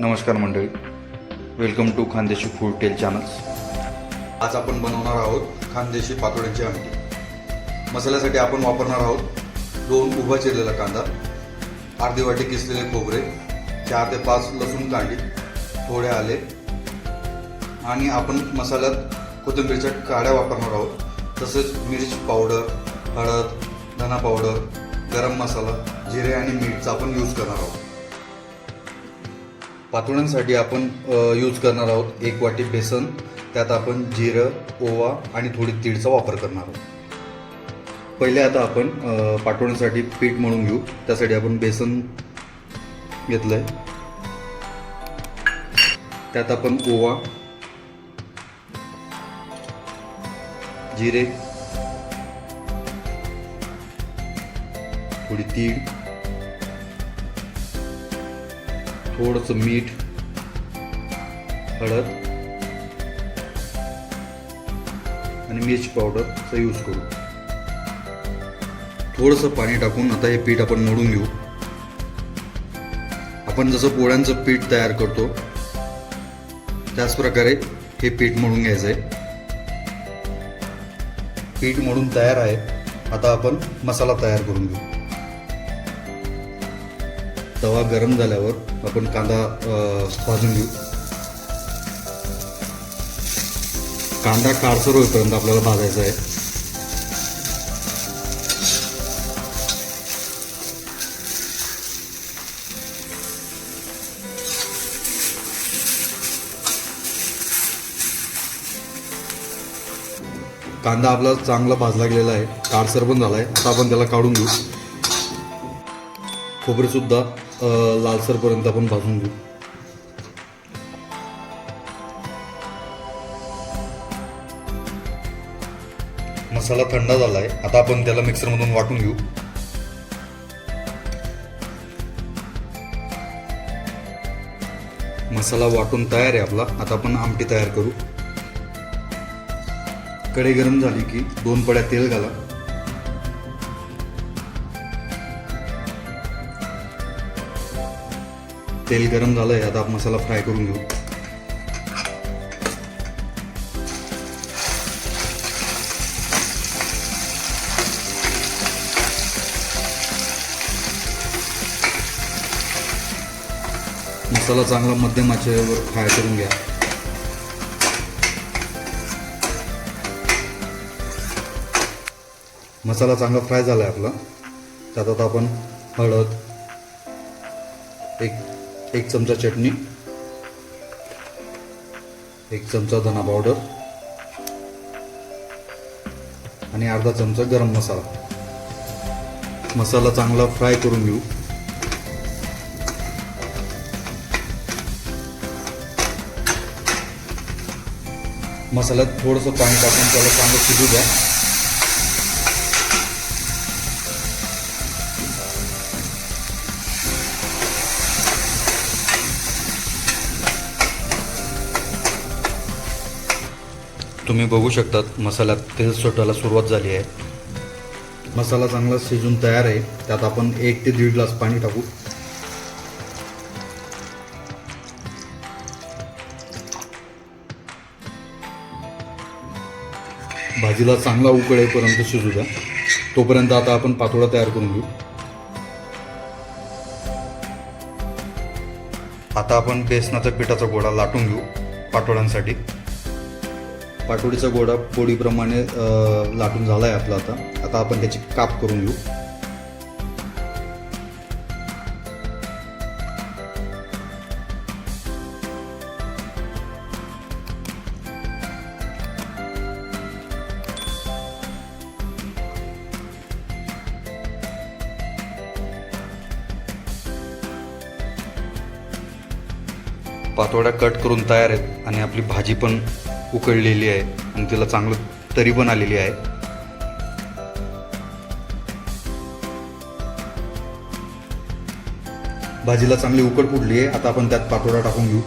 नमस्कार मंडळी. Welcome to Khandeshi food tale channels आज आपण बनवणार आहोत खानदेशी पातोड्यांची आमटी. मसाल्यासाठी आपण वापरणार आहोत दोन उभा चिरलेला कांदा अर्धी वाटी किसलेले खोबरे चार ते पाच लसूण कांडी थोडे आले. आणि आपण मसाल्यात कोथिंबीरच्या काड्या वापरणार आहोत तसेच मिरची पावडर हळद धना पावडर गरम मसाला जिरे आणि मीठचा आपण यूज करणार आहोत. पातळ्यांसाठी आपण यूज करणार आहोत एक वाटी बेसन त्यात आपण जिरं ओवा आणि थोडी तीळचा वापर करणार आहोत. पहिले आता आपण पाठवण्यासाठी पीठ म्हणून घेऊ. त्यासाठी आपण बेसन घेतलंय. त्यात आपण ओवा जिरे थोडी तीळ थोडंसं मीठ हळद आणि मिरची पावडरचा यूज करू. थोडंसं पाणी टाकून आता हे पीठ आपण मळून घेऊ. आपण जसं पोळ्यांचं पीठ तयार करतो त्याच प्रकारे हे पीठ मळून घ्यायचं आहे पीठ मळून तयार आहे. आता आपण मसाला तयार करून घेऊ. तवा गरम झाल्यावर आपण कांदा भाजून घेऊ. कांदा काळसर होईपर्यंत आपल्याला भाजायचा आहे. कांदा आपला चांगला भाजला गेलेला आहे. काळसर पण झाला आहे आता आपण त्याला काढून घेऊ. खोबरे लालसरपर्यंत आपण भाजून घेऊ. मसाला थंड झाला आहे आता आपण त्याला मिक्सरमधून वाटून घेऊ. मसाला वाटून तयार आहे आपला. आता आपण आमटी तयार करू. कढई गरम झाली की दोन पड्या तेल घाला. तेल गरम झालं आहे आता आपण मसाला फ्राय करून घेऊ. मसाला चांगला मध्यम आचेवर फ्राय करून घ्या. मसाला चांगला फ्राय झाला आहे आपला. त्यात आता आपण हळद एक एक चमचा चटणी एक चमचा धना पावडर आणि अर्धा चमचा गरम मसाला. मसाला चांगला फ्राय करून घेऊ. मसाल्यात थोडंसं पाणी टाकून त्याला चांगलं शिजू द्या. तुम्ही बघू शकतात मसाल्यात तेल सोटायला सुरुवात झाली आहे. मसाला चांगला शिजून तयार आहे. त्यात आपण एक ते दीड ग्लास पाणी टाकू. भाजीला चांगला उकळेपर्यंत शिजू द्या. तोपर्यंत आता आपण पातोळा तयार करून घेऊ. आता आपण बेसनाचा पिठाचा गोळा लाटून घेऊ पाटोळ्यांसाठी पाटोडीचा गोडा पोळीप्रमाणे लाटून झाला आहे आपला आता. आता आपण त्याची काप करून घेऊ. पातोड्या कट करून तयार आहेत आणि आपली भाजी पण उकळलेली आहे आणि तिला चांगलं तरी पण आलेली आहे. भाजीला चांगली उकड फुटली आहे. आता आपण त्यात पातोडा टाकून घेऊ.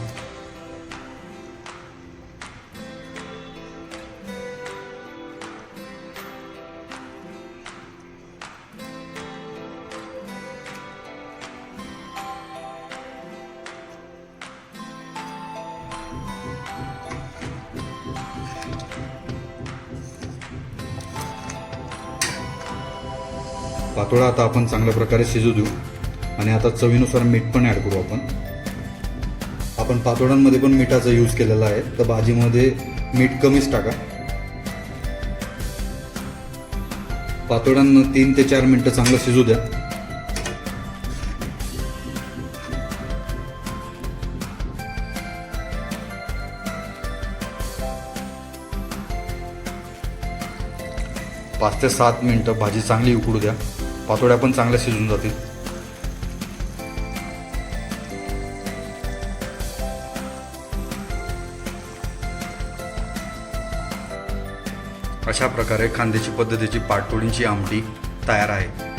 पातोळा आता आपण चांगल्या प्रकारे शिजू देऊ. आणि आता चवीनुसार मीठ पण ॲड करू आपण. आपण पातोड्यांमध्ये पण मिठाचा यूज केलेला आहे. तर भाजीमध्ये मीठ कमीच टाका. पातोड्यांना तीन ते चार मिनटं चांगलं शिजू द्या. पाच ते सात मिनटं भाजी चांगली उकडू द्या. पातोड्या पण चांगल्या शिजून जातील. अशा प्रकारे खांद्याची पद्धतीची पाटोळींची आमटी तयार आहे.